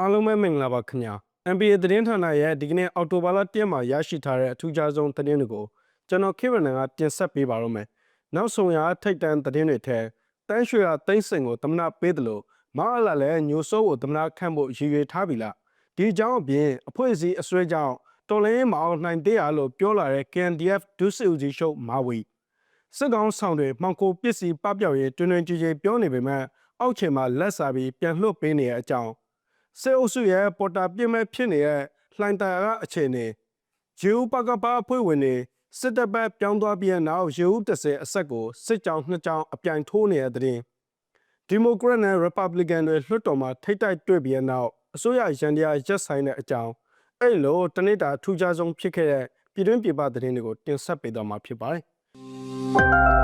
အားလုံးပဲမင်္ဂလာပါခင်ဗျာ NBA သတင်းဌာနရဲ့ဒီကနေ့အော်တိုဘာလ1မှာရရှိထားတဲ့အထူးခြားဆုံးသတင်းတွေကိုကျွန်တော်ခေရနန်ကတင်ဆက်ပေးပါရမယ်နောက်ဆုံးရထိတ်တန့်သတင်းတွေထဲတန်းရွှေရသိမ့်စင်ကိုသမနာပေးတယ်လို့မအားလာလဲညိုစိုးကိုသမနာခန့်ဖို့ရည်ရွယ်ထားပြီလားဒီအကြောင်းအပြင်အဖွဲ့အစည်းအစွဲကြောင့်တော်လင်းမအောင်နိုင်သေးရလို့ပြောလာတဲ့ KNDF ဒုစစ်ဦးစီးချုပ်မာဝီစစ်ကောင်ဆောင်တွေမှောင်ခိုပစ္စည်းပပျောက်ရေးတွင်တွင်ကြည်ကြည်ပြောနေပေမဲ့အောက်ခြေမှာလက်စာပြီးပြန်လွှတ်ပေးနေတဲ့အကြောင်း စေအုပ်စုရဲ့ပေါ်တာပြစ်မဲ့ဖြစ်နေတဲ့လှိုင်တာရအခြေအနေရေဦးပကပအဖွဲ့ဝင်တွေစစ်တပ်ဘက်ပြောင်းသွားပြီးတဲ့နောက်ရေဦး30အဆက်ကိုစစ်ကြောင်နှစ်ကြောင်အပြိုင်ထိုးနေတဲ့တဲ့င်းဒီမိုကရက်နဲ့ရီပတ်ဘလီကန်တွေလွှတ်တော်မှာထိတ်တိုက်တွေ့ပြီးတဲ့နောက်အစိုးရရန်တရားရက်ဆိုင်တဲ့အကြောင်းအဲ့လိုတနေ့တာထူးခြားဆုံးဖြစ်ခဲ့တဲ့ပြည်တွင်းပြည်ပသတင်းတွေကိုတင်ဆက်ပေးသွားမှာဖြစ်ပါတယ်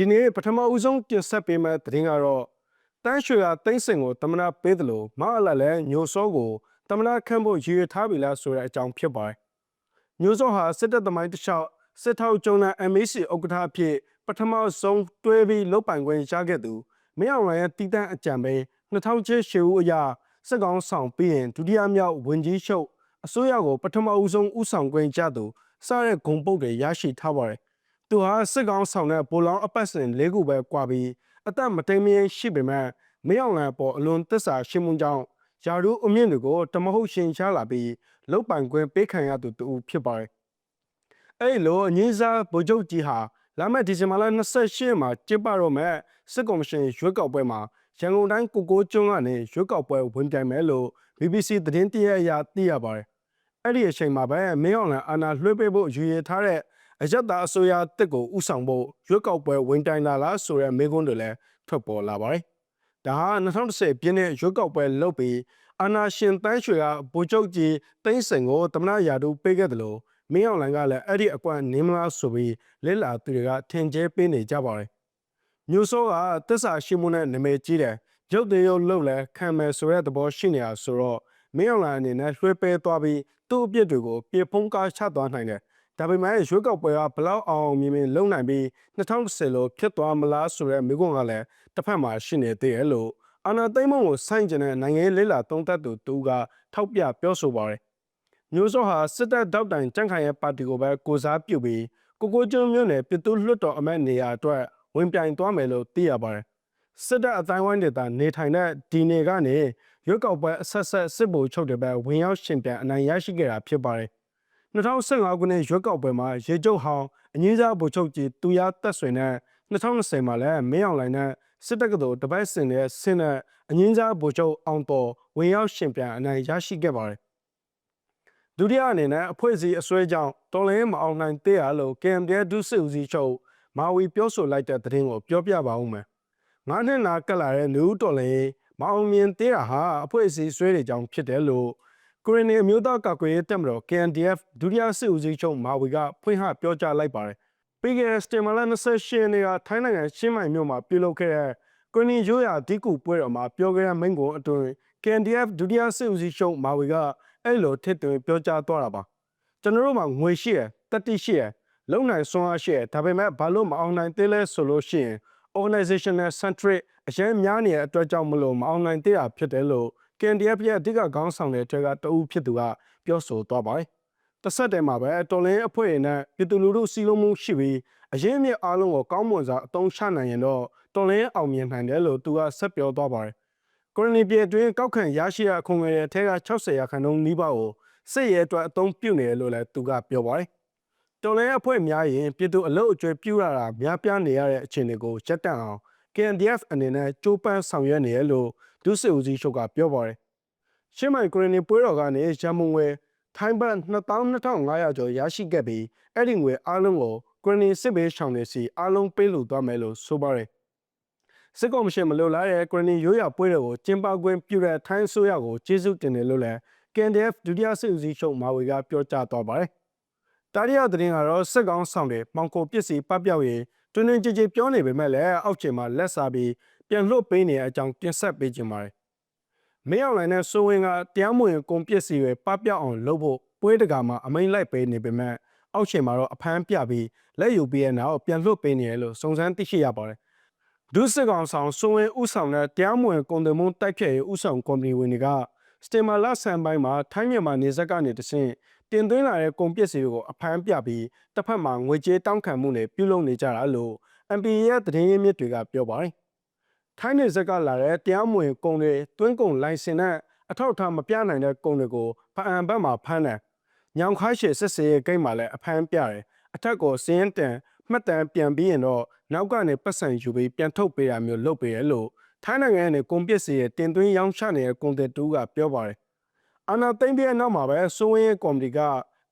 ဒီနေ့ပထမဦးဆုံးတင်ဆက်ပေးမယ့်သတင်းကတော့တန်းရွှေကတိမ့်စင်ကိုတမနာပေးတယ်လို့မအလလည်းညိုစောကိုတမနာခန့်ဖို့ရည်ရွယ်ထားပြီလားဆိုတဲ့အကြောင်းဖြစ်ပါတယ်။ညိုစောဟာစစ်တပ်သမိုင်းတစ်လျှောက်စစ်ထောက်ကျုံးတဲ့ MAC ဥက္ကဋ္ဌအဖြစ်ပထမဆုံးတွဲပြီးလုတ်ပိုင်ခွင့်ရခဲ့သူမင်းအောင်လှိုင်ရဲ့တည်တံ့အကြံပေး2006ရှေ့ဦးအရာစစ်ကောင်ဆောင်ပြီးရင်ဒုတိယမြောက်ဝင်ကြီးချုပ်အစိုးရကိုပထမဦးဆုံးဥဆောင်ခွင့်ကြသူစတဲ့ဂုံပုတ်တွေရရှိထားပါတယ်။ သူဟာစစ်ကောင်ဆောင်တဲ့ဗိုလ်လောင်းအပတ်စဉ်၄ခုပဲကွာပြီးအသက်မတိမ်မရင်ရှိပေမဲ့မရောက်လန်အပေါ်အလွန်သစ္စာရှိမှုကြောင့်ယာရုအမြင့်တွေကိုတမဟုတ်ရှင်ရှားလာပြီးလုတ်ပိုင်ခွင့်ပေးခံရသူတူဖြစ်ပါတယ်။အဲ့လိုအငင်းစားဗိုလ်ချုပ်ကြီးဟာလာမယ့်ဒီဇင်ဘာလ28မှာကျင်းပတော့မဲ့စစ်ကော်မရှင်ရွေးကောက်ပွဲမှာရန်ကုန်တိုင်းကိုကိုကျွန်းကနေရွေးကောက်ပွဲဝင်ပြိုင်မယ်လို့ BBC သတင်းတရအရသိရပါတယ်။အဲ့ဒီအချိန်မှာပဲမင်းအောင်လန်အာဏာလွှဲပေးဖို့ရည်ရည်ထားတဲ့ အယက်သားအစိုးရတစ်ကိုဥဆောင်ဖို့ရွေးကောက်ပွဲဝင်တိုင်လာလားဆိုတဲ့မေးခွန်းတွေလည်းထွက်ပေါ်လာပါတယ်။ဒါဟာ2010ပြည့်နှစ်ရွေးကောက်ပွဲလုပ်ပြီးအာနာရှင်တန်းရွှေကဗိုလ်ချုပ်ကြီးတိမ့်စင်ကိုတမနာရာတူပေးခဲ့တယ်လို့မင်းအောင်လှိုင်ကလည်းအဲ့ဒီအကွက်နေမလားဆိုပြီးလက်လာသူတွေကထင်ကျဲပေးနေကြပါတယ်။မျိုးစောကတစ္ဆာရှိမှုနဲ့နာမည်ကြီးတယ်။ရုပ်သေးရုပ်လုပ်လဲခံမယ်ဆိုတဲ့သဘောရှိနေတာဆိုတော့မင်းအောင်လှိုင်အနေနဲ့လွှဲပေးသွားပြီးသူ့အပြစ်တွေကိုပြေဖုံးကားချသွားနိုင်တယ်။ ဒါပေမဲ့ရွေးကောက်ပွဲကဘလောက်အောင်မြင်မြင်လုံနိုင်ပြီး2010လို့ဖြစ်သွားမလားဆိုတဲ့မိကွန်းကလည်းတစ်ဖက်မှာရှိနေသေးတယ်လို့အာနာသိမ့်မုံကိုဆိုင်းကျင်တဲ့နိုင်ငံရေးလေးလာသုံးသပ်သူတူကထောက်ပြပြောဆိုပါတယ်။မျိုးစောဟာစစ်တပ်တောက်တိုင်ကြန့်ခိုင်ရဲ့ပါတီကိုပဲကိုစားပြုပြီးကိုကိုကျွန်းမြို့နယ်ပြည်သူ့လွှတ်တော်အမတ်နေရာအတွက်ဝင်ပြိုင်သွားမယ်လို့သိရပါတယ်။စစ်တပ်အတိုင်းဝိုင်းဒေသနေထိုင်တဲ့ဒီနေကနေရွက်ကောက်ပွဲအဆက်ဆက်စစ်ဗိုလ်ချုပ်တွေပဲဝင်ရောက်ရှင်ပြန်အနိုင်ရရှိခဲ့တာဖြစ်ပါတယ်။ 2015ခုနှစ်ရွက်ကောက်ပွဲမှာရေကျုပ်ဟောင်းအငင်းစားဗိုလ်ချုပ်ကြီးတူရတက်ဆွေနဲ့2020မှာလည်းမင်းအောင်လှိုင်နဲ့စစ်တပ်ကတော်တပတ်စင်တဲ့ဆင်းတဲ့အငင်းစားဗိုလ်ချုပ်အောင်တော်ဝင်ရောက်ရှင်ပြန်အနိုင်ရရှိခဲ့ပါတယ်ဒုတိယအနေနဲ့အဖွဲ့အစည်းအစွဲကြောင့်တော်လင်းမအောင်နိုင်သေးရလို့ KMDA ဒုစစ်ဦးစီးချုပ်မာဝီပြောဆိုလိုက်တဲ့သတင်းကိုပြောပြပါဦးမယ်ငါးနှစ်နာကတ်လာတဲ့လူတော်လင်းမအောင်မြင်သေးတာဟာအဖွဲ့အစည်းဆွဲတွေကြောင့်ဖြစ်တယ်လို့ ကိုရီးနီအမျိုးသားကာကွယ်ရေးတပ်မတော် KNDF ဒုတိယစစ်ဦးစီးချုပ်မာဝီကဖွင့်ဟပြောကြားလိုက်ပါတယ်ပြီးခဲ့တဲ့စတင်မလာ28ရက်နေ့ကထိုင်းနိုင်ငံရှင်းမိုင်မြို့မှာပြုလုပ်ခဲ့တဲ့ကွန်နီရိုးရာဒီကူပွဲတော်မှာပြောခဲ့တဲ့မိန့်ခွန်းအတွင်း KNDF ဒုတိယစစ်ဦးစီးချုပ်မာဝီကအဲ့လိုထစ်သွင်းပြောကြားသွားတာပါကျွန်တော်တို့မှာငွေရှိရတတိရှိရလုံနိုင်စွမ်းအားရှိရဒါပေမဲ့ဘာလို့မအောင်နိုင်သေးလဲဆိုလို့ရှိရင် organizational centric အရင်များနေတဲ့အတွက်ကြောင့်မလို့မအောင်နိုင်သေးတာဖြစ်တယ်လို့ KNDF ရဲ့အဓိကခေါင်းဆောင်တဲ့အတွက်ကတအူးဖြစ်သူကပြောဆိုသွားပါတယ်တစ်ဆက်တည်းမှာပဲတော်လင်းအဖွဲ့နဲ့ပြည်သူလူထုစီလုံးမှုရှိပြီးအရင်မြစ်အားလုံးကိုကောင်းမွန်စွာအသုံးချနိုင်ရင်တော့တော်လင်းအောင်မြင်နိုင်တယ်လို့သူကဆက်ပြောသွားပါတယ်။ကိုရိုနီပြည်အတွင်းကောက်ခံရရှိရအခွင့်အရေးထဲက60ရာခိုင်နှုန်းနီးပါးကိုစစ်ရဲအတွက်အသုံးပြုနေတယ်လို့လည်းသူကပြောပါတယ်။တော်လင်းအဖွဲ့များရင်ပြည်သူအလုတ်အကျွေးပြုရတာများပြားနေရတဲ့အခြေအနေကိုရပ်တန့်အောင် KNDF အနေနဲ့ကြိုးပမ်းဆောင်ရွက်နေရလို့ ဒုစစ်ဦးစီးချုပ်ကပြောပါတယ်။ရှင်းမိုင်ကိုရိုနီပွဲတော်ကနေရမုံဝဲထိုင်းဘတ်22,500ကျော်ရရှိခဲ့ပြီးအဲ့ဒီငွေအားလုံးကိုဂရနီစစ်ဘေးရှောင်တွေစီအားလုံးပေးလို့သွားမယ်လို့ဆိုပါတယ်စစ်ကော်မရှင်မလိုလားတဲ့ဂရနီရိုးရာပွဲတွေကိုကျင်းပခွင့်ပြုတဲ့ထိုင်းအစိုးရကိုကျေးဇူးတင်တယ်လို့လည်း KNDF ဒုတိယစစ်ဦးစီးချုပ်မာဝေကပြောကြားသွားပါတယ်တာရီယာသတင်းကတော့စစ်ကောင်ဆောင်တွေမောင်ကိုပစ္စည်းပပျောက်ရေးတွင်တွင်ကြည်ကြည်ပြောနေပေမဲ့လည်းအောက်ခြေမှာလက်စားပြီး ပြန်လွတ်ပေးနေတဲ့အကြောင်းတင်ဆက်ပေးခြင်းပါတယ်မင်းအောင်လိုင်းနဲ့စိုးဝင်းကတရားမဝင်ကုန်ပစ္စည်းတွေပပျောက်အောင်လုပ်ဖို့ပွဲတကာမှာအမိန်လိုက်ပေးနေပေမဲ့အောက်ရှင်မှာတော့အဖမ်းပြပြီးလက်ယူပြီးတဲ့နောက်ပြန်လွှတ်ပေးနေတယ်လို့စုံစမ်းသိရှိရပါတယ်ဒုစစ်ကောင်ဆောင်စိုးဝင်းဥဆောင်တဲ့တရားမဝင်ကုန်သွယ်မှုတိုက်ဖျက်ရေးဥဆောင်ကော်မတီဝင်တွေကစတင်မာလာဆန်ပိုင်းမှာထိုင်းမြန်မာနေဆက်ကနေတဆင့်တင်သွင်းလာတဲ့ကုန်ပစ္စည်းတွေကိုအဖမ်းပြပြီးတစ်ဖက်မှာငွေကြေးတောင်းခံမှုတွေပြုလုပ်နေကြတာလို့ MP ရဲ့သတင်းရင်းမြစ်တွေကပြောပါတယ်။ ထိုင်းနေဆက်ကလာတဲ့တရားမဝင်ကုန်တွေတွင်းကုန်လိုင်စင်နဲ့အထောက်အထားမပြနိုင်တဲ့ကုန်တွေကိုဖအံဘက်မှာဖမ်းတယ်။ညောင်ခိုင်းရှည်စစ်စေးဂိတ်မှာလည်းအဖမ်းပြတယ်။အထက်ကိုစင်းတန်မှတ်တမ်းပြန်ပြီးရင်တော့နောက်ကနေပတ်စံယူပြီးပြန်ထုတ်ပေးတာမျိုးလုပ်ပေးရလို့ထိုင်းနိုင်ငံနဲ့ကုန်ပစ္စည်းရဲ့တင်သွင်းရောင်းချနေတဲ့ကုန်တဲ့တူကပြောပါတယ်။အာနာသိမ့်ပြည့်နောက်မှာပဲစိုးဝင်းရဲ့ကော်မတီက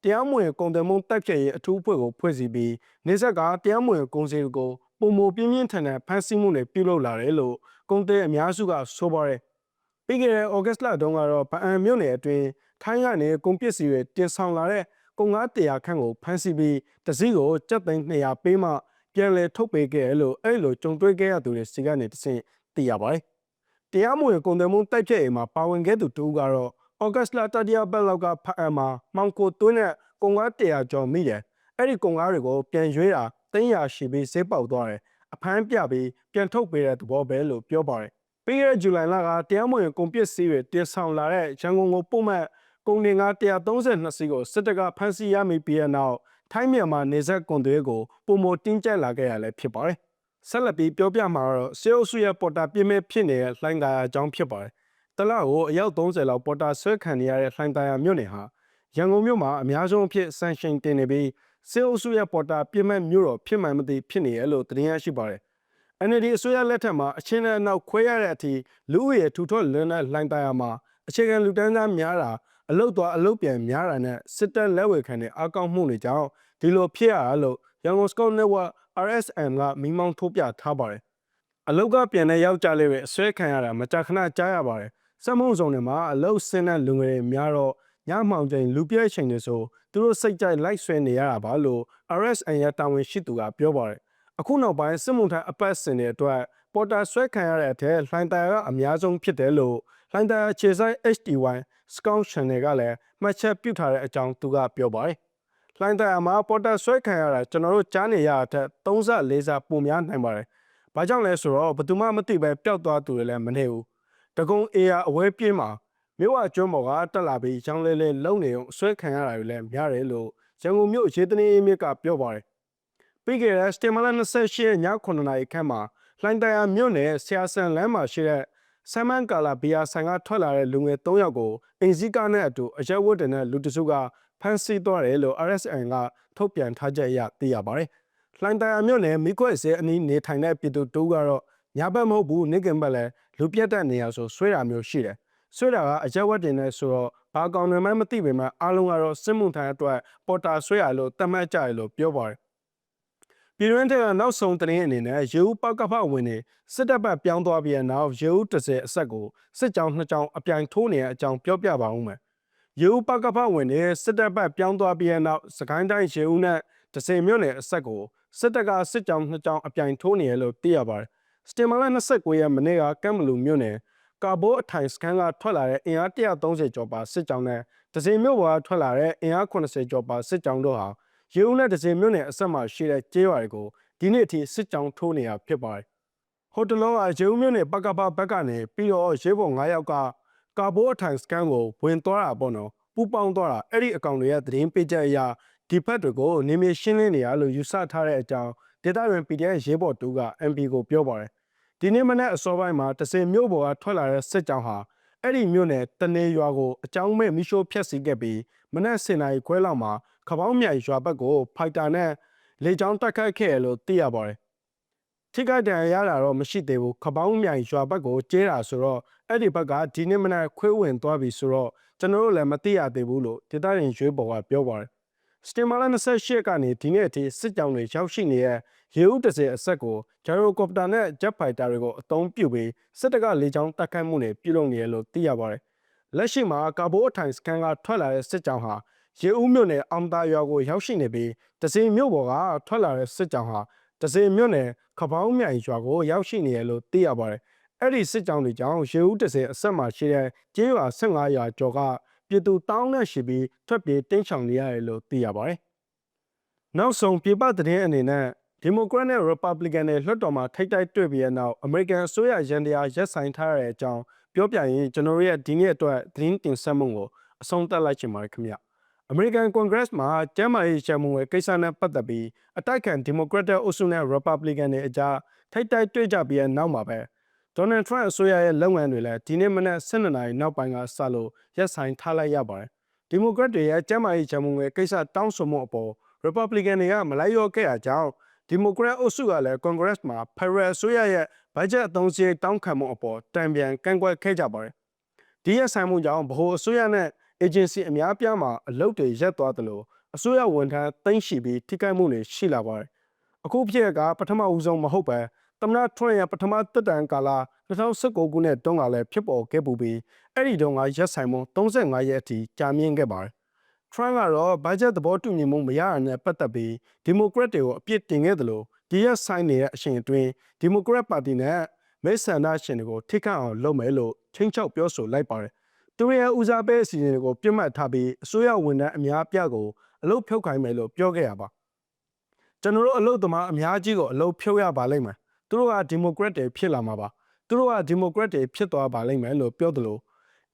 တရားမဝင်ကုန်တယ်မှုတိုက်ဖြတ်ရေးအထူးအဖွဲ့ကိုဖွဲ့စည်းပြီးနေဆက်ကတရားမဝင်ကုန်စည်ကို ပုံမပြင်းပြင်းထန်ထန်ဖမ်းဆီးမှုတွေပြုလုပ်လာတယ်လို့ကုန်တဲ့အများစုကဆိုပါတယ်။ပြီးခဲ့တဲ့ဩဂတ်လတုန်းကတော့ဗအံမြို့နယ်အတွင်းထိုင်းကနေကုန်ပစ္စည်းတွေတင်ဆောင်လာတဲ့ကုန်ကား100ခန့်ကိုဖမ်းဆီးပြီးတစည်းကိုစက်သိန်း200ပေးမှပြန်လည်ထုတ်ပေးခဲ့တယ်လို့အဲ့လိုကြုံတွေ့ခဲ့ရသူတွေစီကနေတဆင့်သိရပါတယ်။တရားမဝင်ကုန်တယ်မှုတိုက်ဖြတ်ရေးမှာပါဝင်ခဲ့သူတူကတော့ဩဂတ်လတတိယပတ်လောက်ကဖအံမှာမောင်ကိုတွင်းတဲ့ကုန်ကား100ကျော်မိတယ်။အဲ့ဒီကုန်ကားတွေကိုပြန်ရွေးတာ 300ရှိပြီးဈေးပေါက်သွားတယ်။အဖမ်းပြပြီးပြန်ထုတ်ပေးတဲ့သဘောပဲလို့ပြောပါတယ်။ပြီးခဲ့တဲ့ဇူလိုင်လကတရားမဝင်ကုန်ပစ္စည်းတွေတင်ဆောင်လာတဲ့ရန်ကုန်ကိုပို့မဲ့ကုန်တင်ကား132စီးကိုစစ်တပ်ကဖမ်းဆီးရမိပြီးတဲ့နောက်ထိုင်းမြန်မာနေဆက်ကွန်တွေကိုပုံမတင်းကျပ်လာခဲ့ရလည်းဖြစ်ပါတယ်။ဆက်လက်ပြီးပြောပြမှာတော့စေအုပ်စုရဲ့ပေါ်တာပြင်းမဲ့ဖြစ်နေတဲ့လှိုင်းကာယာအကြောင်းဖြစ်ပါတယ်။တလကိုအယောက်30လောက်ပေါ်တာဆွဲခံနေရတဲ့လှိုင်းကာယာမြို့နယ်ဟာရန်ကုန်မြို့မှာအများဆုံးအဖြစ်ဆန်ရှင်တင်နေပြီး စေအုပ်စုရဲ့ပေါ်တာပြင်းမဲ့မြို့တော်ဖြစ်မှန်မသိဖြစ်နေရလို့သတင်းရရှိပါတယ်။ NLD အစိုးရလက်ထက်မှာအချင်းနဲ့အနောက်ခွဲရတဲ့အထိလူဦးရေထူထော်လွန်းတဲ့လှိုင်းကာယာမှာအခြေခံလူတန်းစားများတာအလုတ်သွားအလုတ်ပြန်များတာနဲ့စစ်တပ်လက်ဝယ်ခံတဲ့အာကောက်မှုတွေကြောင့်ဒီလိုဖြစ်ရတာလို့ရန်ကုန်စကော့နက်ဝက် RSM ကမိမောင်းထုတ်ပြထားပါတယ်။အလုတ်ကပြန်တဲ့ယောက်ျားလေးတွေအဆွဲခံရတာမကြာခဏကြားရပါတယ်။စက်မှုဆောင်တွေမှာအလုတ်ဆင်းတဲ့လူငယ်တွေများတော့ညမှောင်ချိန်လူပြည့်ချိန်တွေဆို သူတို့စိတ်ကြိုက်လိုက်ဆွဲနေရတာပါလို့ RSM ရဲ့တာဝန်ရှိသူကပြောပါတယ်။အခုနောက်ပိုင်းစစ်မှုထမ်းအပတ်စဉ်တွေအတွက်ပေါ်တာဆွဲခံရတဲ့အထက်လှိုင်းတာကအများဆုံးဖြစ်တယ်လို့လှိုင်းတာခြေဆိုင် HDY Scout Channel ကလည်းမှတ်ချက်ပြုထားတဲ့အကြောင်းသူကပြောပါတယ်။လှိုင်းတာမှာပေါ်တာဆွဲခံရတာကျွန်တော်တို့ကြားနေရတဲ့3ဆ4ဆပုံများနိုင်ပါတယ်။ဘာကြောင့်လဲဆိုတော့ဘယ်သူမှမသိပဲပျောက်သွားသူတွေလည်းမနေဘူး။တကုံအေးရအဝဲပြင်းမှာ မြို့ဝကျွန်းပေါ်ကတက်လာပြီးချောင်းလဲလဲလုံနေအောင်ဆွဲခံရတာတွေလည်းများတယ်လို့ရန်ကုန်မြို့ရေတနေမြစ်ကပြောပါတယ်။ပြီးခဲ့တဲ့စတေမလာ28ရက်ည9နာရီခန့်မှာလှိုင်းတရာမြို့နယ်ဆရာဆန်လမ်းမှာရှိတဲ့ဆမ်မန်ကာလာဘီယာဆိုင်ကထွက်လာတဲ့လူငယ်3ယောက်ကိုအင်ဇီကာနဲ့အတူအရက်ဝတ်တင်တဲ့လူတစုကဖမ်းဆီးသွားတယ်လို့ RSN ကထုတ်ပြန်ထားချက်အရသိရပါတယ်။လှိုင်းတရာမြို့နယ်မိခွဲ့စဲအနီးနေထိုင်တဲ့ပြည်သူတူကတော့ညာဘက်မဟုတ်ဘူးနေကင်ဘက်လည်းလူပြတ်တဲ့နေရာဆိုဆွဲတာမျိုးရှိတယ်။ ဆွဲတာကအရက်ဝတ်တင်နေဆိုတော့ဘာကောင်တွေမှမသိပေမဲ့အားလုံးကတော့စစ်မှုထမ်းအတွက်ပေါ်တာဆွဲရလို့တတ်မှတ်ကြရလို့ပြောပါတယ်ပြည်တွင်းတဲ့နောက်ဆုံးသတင်းအနေနဲ့ရေဦးပောက်ကဖဝင်နေစစ်တပ်ဘက်ပြောင်းသွားပြီးနောက်ရေဦး30အဆက်ကိုစစ်ကြောင်းနှစ်ကြောင်းအပြိုင်ထိုးနေတဲ့အကြောင်းပြောပြပါဦးမယ်။ရေဦးပောက်ကဖဝင်နေစစ်တပ်ဘက်ပြောင်းသွားပြီးနောက်စကိုင်းတိုင်းရေဦးနဲ့30မြို့နယ်အဆက်ကိုစစ်တပ်ကစစ်ကြောင်းနှစ်ကြောင်းအပြိုင်ထိုးနေရလို့သိရပါတယ်။စတင်မာလာ29ရက်မနေ့ကကမ်မလူမြို့နယ် ကာဘိုအထိုင်စကန်ကထွက်လာတဲ့အင်အား130ကျော်ပါစစ်ကြောင်းနဲ့30မြို့ပေါ်ကထွက်လာတဲ့အင်အား80ကျော်ပါစစ်ကြောင်းတို့ဟာရေဦးနဲ့ဒဇင်မြို့နယ်အဆက်မှာရှိတဲ့ကျေးရွာတွေကိုဒီနေ့အထိစစ်ကြောင်းထိုးနေတာဖြစ်ပါတယ်။ဟိုတလောကရေဦးမြို့နယ်ပကပဘက်ကနေပြီးတော့ရေပေါ်9ယောက်ကကာဘိုအထိုင်စကန်ကိုဝင်သွားတာပေါ့နော်ပူပေါင်းသွားတာအဲ့ဒီအကောင့်တွေရဲ့သတင်းပေးချက်အရဒီဖက်တွေကိုနေမြေရှင်းလင်းနေရလို့ယူဆထားတဲ့အကြောင်းဒေတာရင် PDF ရေပေါ်တူက MP ကိုပြောပါတယ်။ ဒီနေ့မနေ့အစောပိုင်းမှာတစင်မြို့ပေါ်ကထွက်လာတဲ့စစ်ကြောင်းဟာအဲ့ဒီမြို့နယ်တနေရွာကိုအကြောင်းမဲ့မိရှိုးဖျက်ဆီးခဲ့ပြီးမနေ့စင်နာရီခွဲလောက်မှာခပောင်းမြိုင်ရွာဘက်ကိုဖိုက်တာနဲ့လေကြောင်းတက်ခတ်ခဲ့ရလို့သိရပါတယ်။ထိခိုက်ဒဏ်ရာရတာတော့မရှိသေးဘူးခပောင်းမြိုင်ရွာဘက်ကိုကျဲတာဆိုတော့အဲ့ဒီဘက်ကဒီနေ့မနက်ခွေးဝင်သွားပြီဆိုတော့ကျွန်တော်တို့လည်းမသိရသေးဘူးလို့ဒေသရင်ရွေးပေါ်ကပြောပါတယ်။စတင်မာလာ28ကနေဒီနေ့အထိစစ်ကြောင်းတွေရောက်ရှိနေတဲ့ရေဦးတစဲအဆက်ကိုဂျယ်ရိုကော်ပတာနဲ့ဂျက်ဖိုက်တာတွေကိုအသုံးပြုပြီးစစ်တပ်ကလေကြောင်းတိုက်ခိုက်မှုတွေပြုလုပ်နေရလို့သိရပါတယ်။လက်ရှိမှာကာဘိုအထိုင်စကန်ကထွက်လာတဲ့စစ်ကြောင်းဟာရေဦးမြို့နယ်အောင်တာရွာကိုရောက်ရှိနေပြီးတစင်မြို့ပေါ်ကထွက်လာတဲ့စစ်ကြောင်းဟာတစင်မြို့နယ်ခပောင်းမြိုင်ရွာကိုရောက်ရှိနေရလို့သိရပါတယ်။အဲ့ဒီစစ်ကြောင်းတွေကြောင့်ရေဦးတစင်အဆက်မှာရှိတဲ့ကျေးရွာ15ရွာကျော်ကပြည်သူတောင်းနဲ့ရှိပြီးထွက်ပြေးတင်းချောင်နေရတယ်လို့သိရပါတယ်။နောက်ဆုံးပြည်ပသတင်းအနေနဲ့ ဒီမိုကရက်နဲ့ Republican တွေလွှတ်တော်မှာထိတ်တိုက်တွေ့ပြီးတဲ့နောက်အမေရိကန်အစိုးရရန်တရားရက်ဆိုင်ထားရတဲ့အကြောင်းပြောပြရင်ကျွန်တော်တို့ရဲ့ဒီနေ့အတွက်သတင်းတင်ဆက်မှုကိုအဆုံးသတ်လိုက်ချင်ပါတယ်ခင်ဗျ။ American Congress မှာကျမ်းမာရေးချမှုရဲ့ကိစ္စနဲ့ပတ်သက်ပြီးအတိုက်ခံ Democratic အုပ်စုနဲ့ Republican တွေအကြားထိတ်တိုက်တွေ့ကြပြီးတဲ့နောက်မှာပဲ Donald Trump အစိုးရရဲ့လုပ်ငန်းတွေလည်းဒီနေ့မနက်12နာရီနောက်ပိုင်းကစလို့ရက်ဆိုင်ထားလိုက်ရပါတယ်။ Democrat တွေရဲ့ကျမ်းမာရေးချမှုရဲ့ကိစ္စတောင်းဆိုမှုအပေါ် Republican တွေကမလိုက်လျောခဲ့ရကြောင်း Democrat အုပ်စုကလည်း Congress မှာ Federal အစိုးရရဲ့ဘတ်ဂျက်အသုံးစရိတ်တောင်းခံမှုအပေါ်တံပြန်ကန့်ကွက်ခဲ့ကြပါတယ်။ဒီရက်ဆိုင်မှုကြောင့်ဗဟိုအစိုးရနဲ့ agency အများပြားမှာအလုပ်တွေရပ်သွားသလိုအစိုးရဝန်ထမ်းသိမ်းရှိပြီးထိခိုက်မှုတွေရှိလာပါတယ်။အခုဖြစ်ရကပထမဦးဆုံးမဟုတ်ပဲသမ္မတထွန်းရဲ့ပထမတက်တန်ကာလ2019ခုနှစ်တုန်းကလည်းဖြစ်ပေါ်ခဲ့ပူပြီးအဲ့ဒီတုန်းကရက်ဆိုင်မှု35ရက်အထိကြာမြင့်ခဲ့ပါတယ်။ Trump ကတော့ဘတ်ဂျက်သဘောတူညီမှုမရရတဲ့ပတ်သက်ပြီးဒီမိုကရက်တွေကိုအပြစ်တင်ခဲ့သလိုဒီရက်ဆိုင်နေတဲ့အချိန်အတွင်းဒီမိုကရက်ပါတီနဲ့မိတ်ဆန္ဒရှင်တွေကိုထိခိုက်အောင်လုပ်မယ်လို့ချင်းချောက်ပြောဆိုလိုက်ပါတယ်။သူရဲ့ဦးစားပေးအစီအစဉ်တွေကိုပြတ်မှတ်ထားပြီးအစိုးရဝန်ထမ်းအများအပြားကိုအလုပ်ဖြုတ်ခိုင်းမယ်လို့ပြောခဲ့ရပါ။ကျွန်တော်တို့အလုပ်သမားအများကြီးကိုအလုပ်ဖြုတ်ရပါလိမ့်မယ်။သူတို့ကဒီမိုကရက်တွေဖြစ်လာမှာပါ။သူတို့ကဒီမိုကရက်တွေဖြစ်သွားပါလိမ့်မယ်လို့ပြောသလို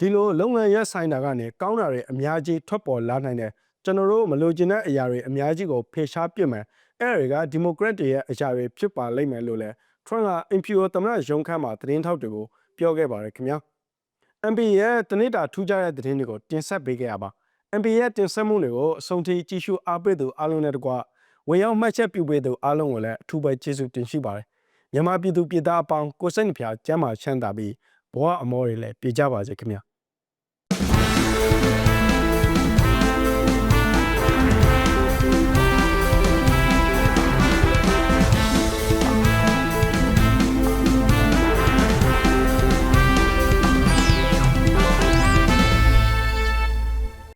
ဒီလိုလုပ်ငန်းရက်ဆိုင်တာကနေကောင်းတာတွေအများကြီးထွက်ပေါ်လာနိုင်တယ်ကျွန်တော်တို့မလိုချင်တဲ့အရာတွေအများကြီးကိုဖေရှားပစ်မယ်အဲ့တွေကဒီမိုကရက်တွေရဲ့အရာတွေဖြစ်ပါလိမ့်မယ်လို့လည်း Trump က Imperial သမ္မတရုံးခန်းမှာသတင်းထောက်တွေကိုပြောခဲ့ပါတယ်ခင်ဗျာ MP ရဲ့တနေ့တာထူးခြားတဲ့သတင်းတွေကိုတင်ဆက်ပေးခဲ့ရပါ MP ရဲ့တင်ဆက်မှုတွေကိုအဆုံးထိကြည့်ရှုအားပေးသူအားလုံးနဲ့တကွဝင်ရောက်မှတ်ချက်ပြုပေးသူအားလုံးကိုလည်းအထူးပဲကျေးဇူးတင်ရှိပါတယ်မြန်မာပြည်သူပြည်သားအပေါင်းကိုစိတ်နှဖျားကျမ်းမာချမ်းသာပြီးဘဝအမောတွေလည်းပြည့်ကြပါစေခင်ဗျာ